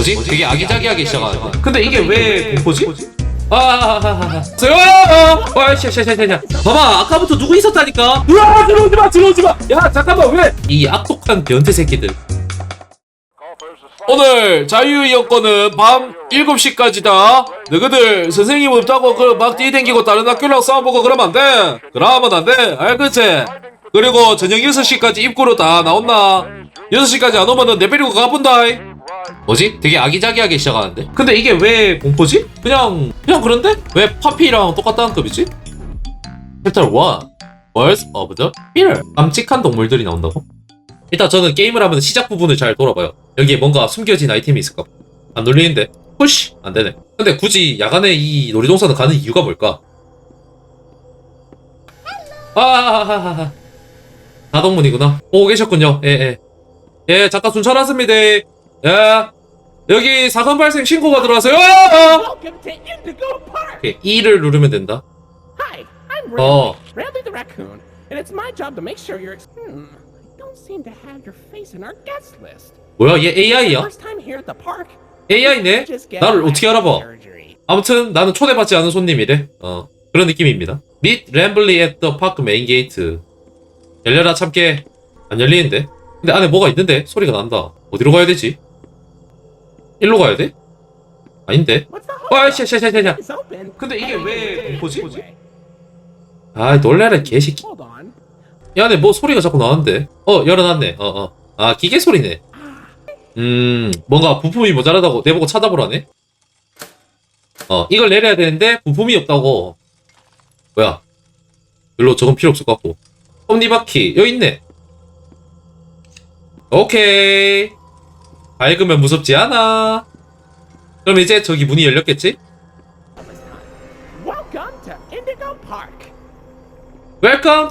뭐지? 되게 아기자기하게 시작하는데. 근데 이게 왜 공포지? 아, 아하하하. 아, 아, 씨, 씨. 봐봐, 아까부터 누구 있었다니까? 으아, 들어오지 마, 들어오지 마. 야, 잠깐만, 왜? 이 악독한 변태 새끼들. 오늘 자유 여건은 밤 7시까지다. 너희들 선생님 없다고 그막 뛰댕기고 다른 학교랑 싸워보고 그러면 안 돼. 그러면 안 돼. 알겠지? 그리고 저녁 6시까지 입구로 다 나온나. 6시까지 안 오면은 내 베리고 가본다. 뭐지? 되게 아기자기하게 시작하는데? 근데 이게 왜 공포지? 그냥 그냥 그런데? 왜 파피랑 똑같다는 급이지? 챕터 1 Words of the Fear 깜찍한 동물들이 나온다고? 일단 저는 게임을 하면 시작 부분을 잘 돌아봐요 여기에 뭔가 숨겨진 아이템이 있을까 봐. 안 눌리는데 푸시 안 되네 근데 굳이 야간에 이 놀이동산을 가는 이유가 뭘까? 아하하하 다동문이구나 오고 계셨군요 예예 예, 잠깐 순찰하습니다 예 여기 사건 발생 신고가 들어왔어요 아! Welcome to Indigo Park! 오케이, E를 누르면 된다 Hi, I'm Oh. Randy, Randy the raccoon, and it's my job to make sure you're. Ex- hmm, I don't seem to have your face in our guest list. 뭐야 얘 AI야? First time here at the park. AI네? Just get 나를 어떻게 알아봐 surgery. 아무튼 나는 초대받지 않은 손님이래. 어 그런 느낌입니다. Meet Rambly at the park main gate. 열려라 참깨. 안 열리는데? 근데 안에 뭐가 있는데? 소리가 난다. 어디로 가야 되지? 일로 가야 돼? 아닌데? 와, hold 씨, 씨, 씨, 씨. 근데 이게 왜 공포지? 아 놀래라 개새끼. 이 안에 뭐 소리가 자꾸 나는데? 어 열어놨네. 어 어. 아 기계 소리네. 음 뭔가 부품이 모자라다고 내보고 찾아보라네. 어 이걸 내려야 되는데 부품이 없다고. 뭐야? 별로 저건 필요 없을 것 같고. 톱니바퀴 여기 있네. 오케이. 밝으면 무섭지 않아. 그럼 이제 저기 문이 열렸겠지? Welcome to Indigo Park.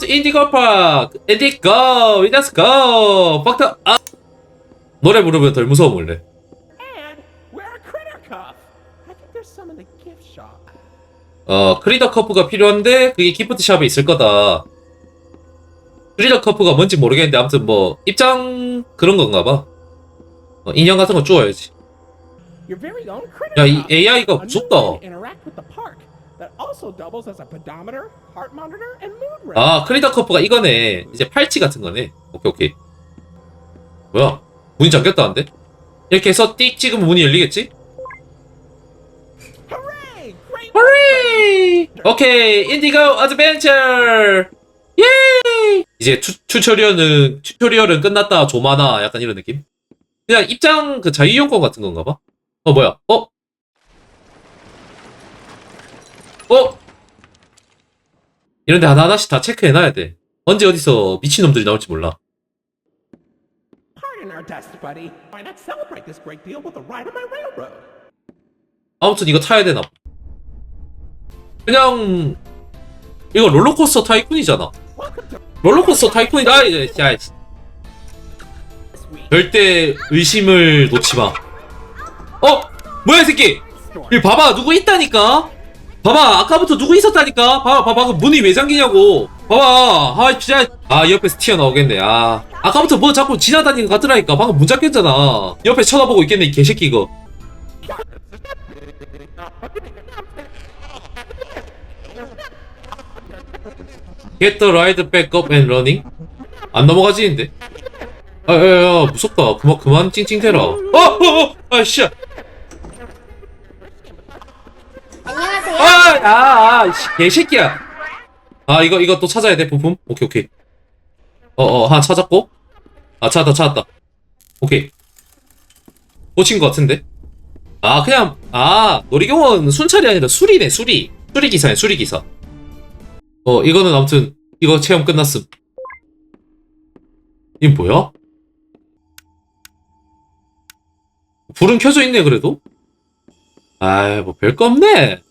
Indigo Park. Indigo, let's go. Fuck the 아. 노래 부르면 덜 무서워 shop. 어, 크리더 커프가 필요한데 그게 기프트 샵에 있을 거다. 크리더 커프가 뭔지 모르겠는데 아무튼 뭐 입장 그런 건가 봐. 어, 인형 같은 거 주워야지. 야, 이. AI가 무섭다. 아, 크리더 커프가 이거네. 이제 팔찌 같은 거네. 오케이, 오케이. 뭐야? 문이 잠겼다는데? 이렇게 해서 띡 찍으면 문이 열리겠지? 호리! 오케이, 인디고 어드벤처! 예! 이제 투, 튜토리얼은, 튜토리얼은 끝났다, 조마나, 약간 이런 느낌? 그냥 입장 그 자유이용권 같은 건가 봐? 어, 뭐야? 어? 어? 이런데 하나 하나씩 다 체크해 놔야 돼. 언제 어디서 미친 놈들이 나올지 몰라. Pardon our test, buddy. Why not celebrate this great deal with a ride on my railroad? 아무튼 이거 타야 되나? 봐. 그냥, 이거 롤러코스터 타이쿤이잖아. Welcome to 롤러코스터 타이쿤이다. 아, 야, week. 절대 의심을 놓지 마. 어? 뭐야, 이 새끼? 이 봐봐, 누구 있다니까? 봐봐, 아까부터 누구 있었다니까? 봐봐, 봐봐, 그 문이 왜 잠기냐고. 봐봐, 아, 진짜. 아, 옆에서 튀어나오겠네, 아. 아까부터 뭐 자꾸 지나다니는 것 같더라니까. 방금 문 잠겼잖아. 옆에 쳐다보고 있겠네, 이 개새끼, 이거. Get the ride? 안 넘어가지는데? 아, 야, 야, 무섭다. 그만, 그만 찡찡대라. 어, 어, 어, 아, 씨. 안녕하세요. 아, 아, 아, 씨, 개새끼야. 아, 이거, 이거 또 찾아야 돼, 부품? 오케이, 오케이. 어, 어, 하나 찾았고. 아, 찾았다, 찾았다. 오케이. 꽂힌 것 같은데? 아, 그냥, 아, 놀이공원 순찰이 아니라 수리네, 수리. 수리 기사네, 수리 기사. 어, 이거는 아무튼, 이거 체험 끝났음. 이게 뭐야? 불은 켜져 있네, 그래도? 아이, 뭐, 별거 없네.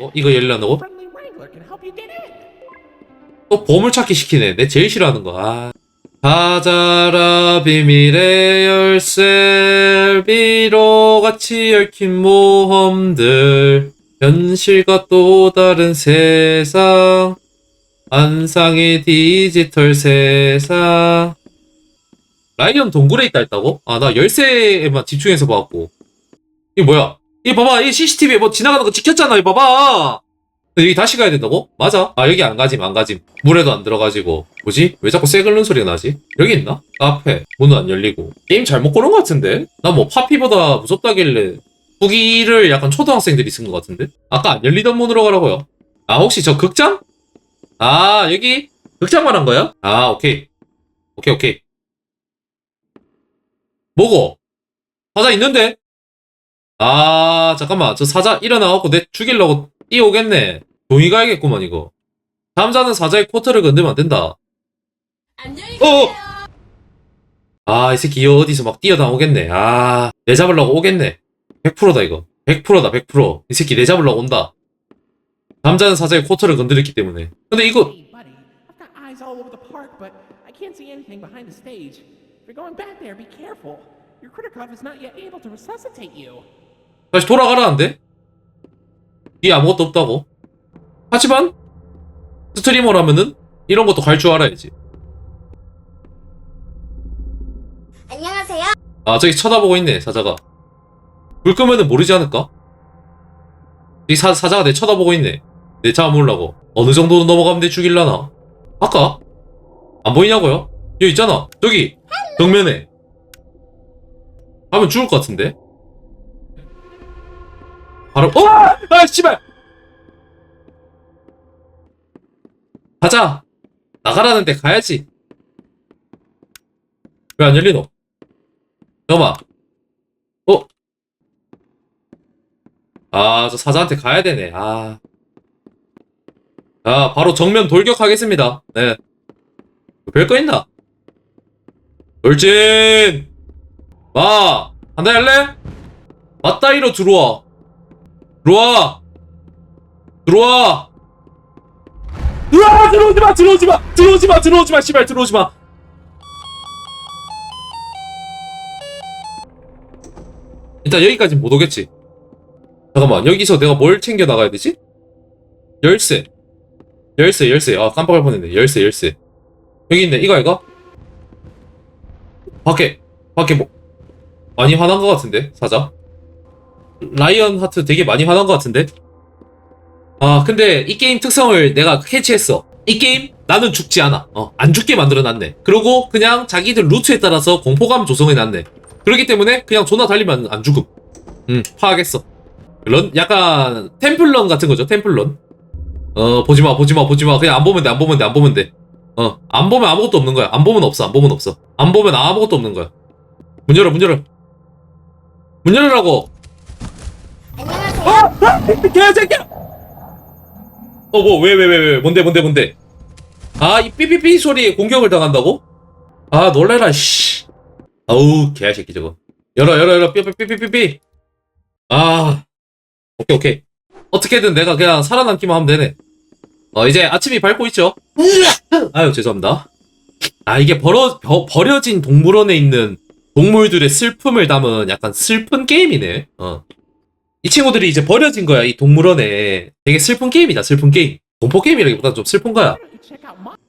어, 이거 열려나고? 또 보물찾기 시키네. 내 제일 싫어하는 거. 아. 찾아라 비밀의 열쇠 비로 같이 얽힌 모험들 현실과 또 다른 세상 안상의 디지털 세상 라이언 동굴에 있다 했다고? 아, 나 열쇠에만 집중해서 봐갖고. 이게 뭐야? 이 봐봐, 이 CCTV에 뭐 지나가는 거 찍혔잖아, 이 봐봐! 여기 다시 가야 된다고? 맞아. 아, 여기 안 가짐, 안 가짐. 물에도 안 들어가지고. 뭐지? 왜 자꾸 새 끓는 소리가 나지? 여기 있나? 카페. 문은 안 열리고. 게임 잘못 고른 것 같은데? 나 뭐 파피보다 무섭다길래 후기를 약간 초등학생들이 쓴 것 같은데? 아까 안 열리던 문으로 가라고요. 아, 혹시 저 극장? 아, 여기? 극장 말한 거야? 아, 오케이. 오케이, 오케이. 뭐고? 사자 있는데? 아, 잠깐만. 저 사자 일어나갖고 내 죽이려고 뛰어오겠네. 종이 가야겠구만, 이거. 잠자는 사자의 코트를 건드면 안 된다. 안녕히 어! 아, 이 새끼 어디서 막 뛰어나오겠네. 아, 내 잡으려고 오겠네. 100%다, 이거. 100%다, 100%. 이 새끼 내 잡으려고 온다. 잠자는 사자의 코트를 건드렸기 때문에. 근데 이거. 다시 돌아가라는데? 뒤에 아무것도 없다고? 하지만 스트리머라면은 이런 것도 갈 줄 알아야지. 안녕하세요. 아 저기 쳐다보고 있네 사자가. 불 끄면은 모르지 않을까? 이 사, 사자가 내 쳐다보고 있네. 내 잡아먹으려고. 어느 정도 넘어가면 내 죽일라나? 아까? 안 보이냐고요? 여기 있잖아. 저기 정면에. 하면 죽을 것 같은데? 바로 어! 아 씨발! 가자. 나가라는데 가야지. 왜 안 열리노? 잠깐만. 어? 아, 저 사자한테 가야 되네. 아. 아, 바로 정면 돌격하겠습니다. 네. 별거 있나? 돌진! 마! 한다 할래? 맞다이로 들어와. 들어와! 들어와! 으아! 들어오지 마! 들어오지 마! 들어오지 마! 들어오지 마! 씨발, 들어오지 마! 일단 여기까지 못 오겠지. 잠깐만, 여기서 내가 뭘 챙겨 나가야 되지? 열쇠. 열쇠, 열쇠. 아, 깜빡할 뻔했네. 열쇠, 열쇠. 여기 있네. 이거, 이거? 밖에, 밖에 뭐, 많이 화난 것 같은데, 사자? 라이언 하트 되게 많이 화난 것 같은데? 아, 근데 이 게임 특성을 내가 캐치했어. 이 게임 나는 죽지 않아. 어, 안 죽게 만들어놨네. 그리고 그냥 자기들 루트에 따라서 공포감 조성해놨네. 그렇기 때문에 그냥 존나 달리면 안 죽음. 음, 파악했어. 런, 약간 템플런 같은 거죠, 템플런. 어, 보지마, 보지마, 보지마. 그냥 안 보면 돼, 안 보면 돼, 안 보면 돼. 어, 안 보면 아무것도 없는 거야. 안 보면 없어, 안 보면 없어. 안 보면 아무것도 없는 거야. 문 열어, 문 열어. 문 열으라고. 안녕하세요. 개새끼야! 어, 뭐, 왜, 왜, 왜, 왜, 뭔데, 뭔데, 뭔데? 아, 이 삐삐삐 소리에 공격을 당한다고? 아, 놀래라, 씨. 아우, 개새끼 저거. 열어, 열어, 열어, 삐삐삐삐삐삐. 아, 오케이, 오케이. 어떻게든 내가 그냥 살아남기만 하면 되네. 어, 이제 아침이 밝고 있죠? 아유, 죄송합니다. 아, 이게 버려, 버, 버려진 동물원에 있는 동물들의 슬픔을 담은 약간 슬픈 게임이네. 어. 이 친구들이 이제 버려진 거야, 이 동물원에. 되게 슬픈 게임이다, 슬픈 게임. 공포 게임이라기보다 좀 슬픈 거야.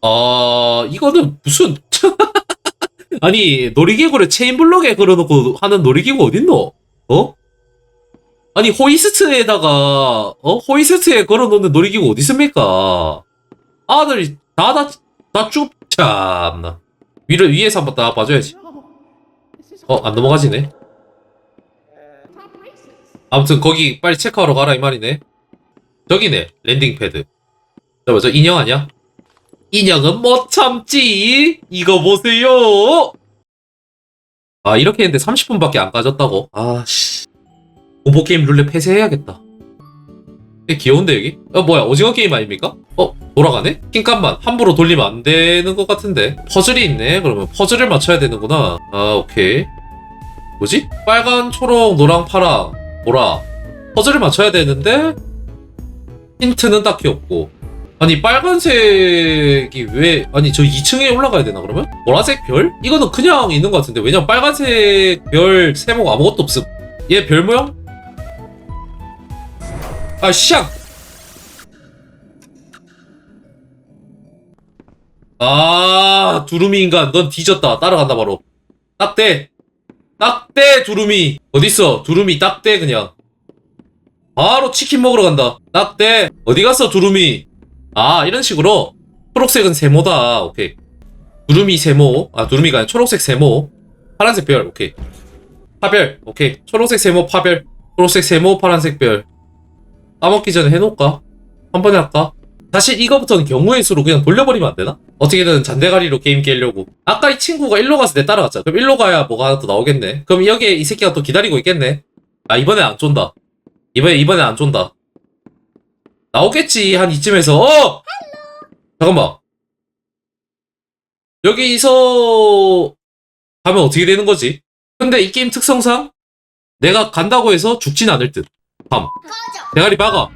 어, 이거는 무슨. 아니, 놀이기구를 체인블럭에 걸어놓고 하는 놀이기구 어딨노? 어? 아니, 호이스트에다가, 어? 호이스트에 걸어놓는 놀이기구 어디 있습니까? 아들이 다, 다, 다 쭉, 참나. 위를, 위에서 한번 딱 봐줘야지. 어, 안 넘어가지네. 아무튼 거기 빨리 체크하러 가라 이 말이네. 저기네 랜딩 패드. 잠깐만 저 인형 아니야? 인형은 못 참지. 이거 보세요. 아 이렇게 했는데 30분밖에 안 까졌다고? 아씨. 공포 게임 룰렛 폐쇄해야겠다. 되게 귀여운데 여기? 어 뭐야 오징어 게임 아닙니까? 어 돌아가네? 킹값만 함부로 돌리면 안 되는 것 같은데 퍼즐이 있네 그러면 퍼즐을 맞춰야 되는구나 아 오케이 뭐지? 빨간 초록 노랑 파랑 보라 퍼즐을 맞춰야 되는데 힌트는 딱히 없고 아니 빨간색이 왜 아니 저 2층에 올라가야 되나 그러면? 보라색 별? 이거는 그냥 있는 것 같은데 왜냐면 빨간색 별 세모 아무것도 없음 얘 별 모양? 아 샹! 아 두루미 인간 넌 뒤졌다. 따라간다 바로. 딱대! 딱대 두루미! 어딨어? 두루미 딱대 그냥. 바로 치킨 먹으러 간다. 딱대! 어디 갔어 두루미? 아 이런 식으로. 초록색은 세모다. 오케이. 두루미 세모. 아 두루미가 아니라 초록색 세모. 파란색 별. 오케이. 파별. 오케이. 초록색 세모 파별. 초록색 세모 파란색 별 까먹기 전에 해놓을까 한 번에 할까 사실 이거부터는 경우의 수로 그냥 돌려버리면 안 되나? 어떻게든 잔대가리로 게임 깨려고. 아까 이 친구가 일로 가서 내 따라갔잖아. 그럼 일로 가야 뭐가 하나 또 나오겠네. 그럼 여기에 이 새끼가 또 기다리고 있겠네. 아, 이번에 안 쫀다. 이번에, 이번에 안 쫀다. 나오겠지, 한 이쯤에서. 어! 잠깐만. 여기서 가면 어떻게 되는 거지? 근데 이 게임 특성상 내가 간다고 해서 죽진 않을 듯. 밤. 대가리 박아.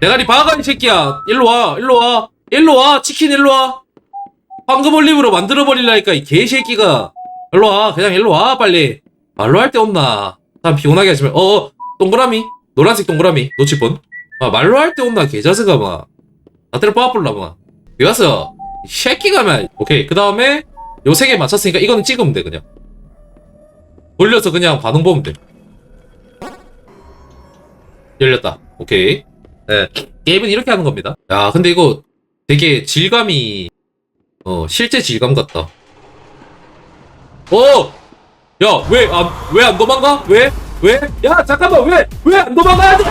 대가리 박아 이 새끼야. 일로 와 일로 와. 일로 와 치킨 일로 와. 황금 올림으로 만들어 버릴라니까 이 개새끼가. 일로 와 그냥 일로 와 빨리. 말로 할데 없나. 사람 피곤하게 하지 말 어 어, 동그라미? 노란색 동그라미? 놓칠 뻔 아, 말로 할데 없나 개자스가 막 나한테를 빠불라 막 이가서 이 새끼가 막 오케이 그 다음에 요 세 개 맞췄으니까 이거는 찍으면 돼 그냥. 돌려서 그냥 반응 보면 돼 열렸다 오케이 네. 게임은 이렇게 하는 겁니다. 야, 근데 이거 되게 질감이, 어, 실제 질감 같다. 어! 야, 왜 안, 왜안 도망가? 왜? 왜? 야, 잠깐만, 왜? 왜 안 도망가야 돼?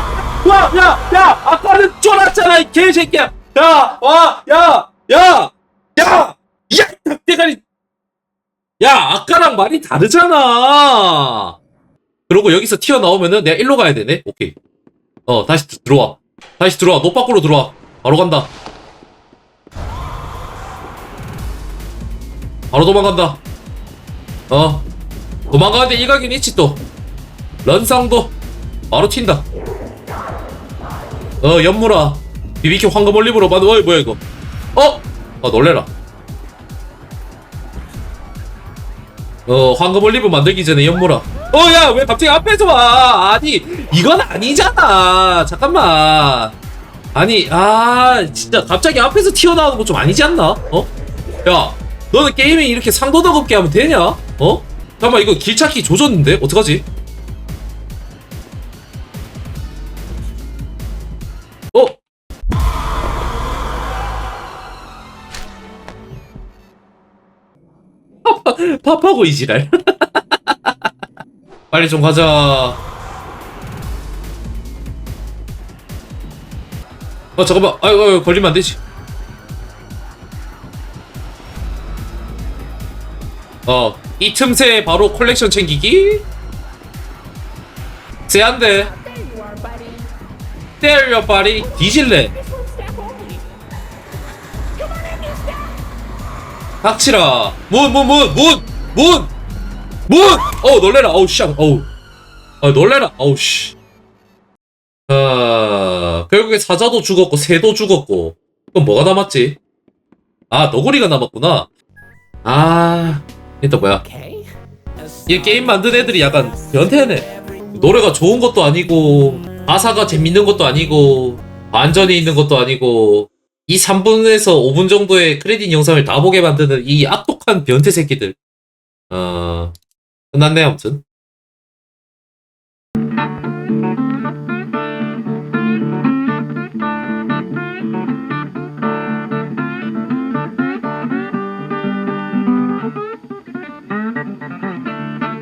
와, 야, 야, 아까는 쫄았잖아, 이 개새끼야! 야, 와, 야, 야, 야! 야, 닭대가리! 야, 아까랑 말이 다르잖아! 그러고 여기서 튀어나오면은 내가 일로 가야 되네? 오케이. 어, 다시 들- 들어와. 다시 들어와. 노 밖으로 들어와. 바로 간다. 바로 도망간다. 어. 도망가는데 일각인 있지 또. 런상도. 바로 튄다. 어, 연무라. 비비큐 황금 올리브로 만든, 어이, 뭐야, 이거. 어! 아, 놀래라. 어, 황금 올리브 만들기 전에 연무라. 어, 야, 왜 갑자기 앞에서 와? 아니, 이건 아니잖아. 잠깐만. 아니, 아, 진짜 갑자기 앞에서 튀어나오는 거 좀 아니지 않나? 어? 야, 너는 게임에 이렇게 상도덕 없게 하면 되냐? 어? 잠깐만, 이거 길 찾기 조졌는데? 어떡하지? 어? 팝하고 이지랄. 빨리 좀 가자. 어 잠깐만. 아이고, 아이고 걸리면 안 되지. 어, 이 틈새에 바로 콜렉션 챙기기. buddy. 때려 빨리 뒤질래. 닥치라. 문, 문, 문, 문, 문, 문. 어 놀래라. 어우 씨. 어우. 아 놀래라. 어우 씨. 아 결국에 사자도 죽었고 새도 죽었고 그럼 뭐가 남았지? 아 너구리가 남았구나. 아 일단 뭐야? 이 게임 만든 애들이 약간 변태네. 노래가 좋은 것도 아니고 가사가 재밌는 것도 아니고 안전이 있는 것도 아니고 이 3분에서 5분 정도의 크레딧 영상을 다 보게 만드는 이 악독한 변태 새끼들. 어 끝났네 아무튼.